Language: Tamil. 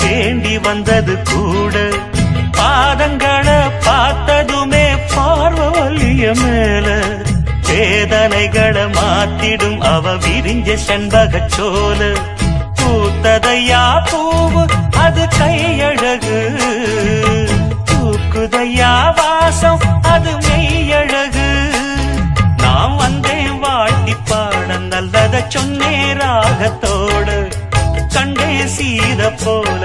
வேண்டி வந்தது கூட. பாதங்களை பார்த்ததுமே பார்வலிய மேல. வேதனைகளை மாத்திடும் அவ விரிஞ்ச செண்பக சோல பூத்ததையா பூவு அது கையழகு. தூக்குதையா வாசம் அது மெய்யழகு. நான் வந்தேன் வாழ்த்தி பாட நல்லத சொன்னேரா. ராகத்தோடு கண்டே சீத போல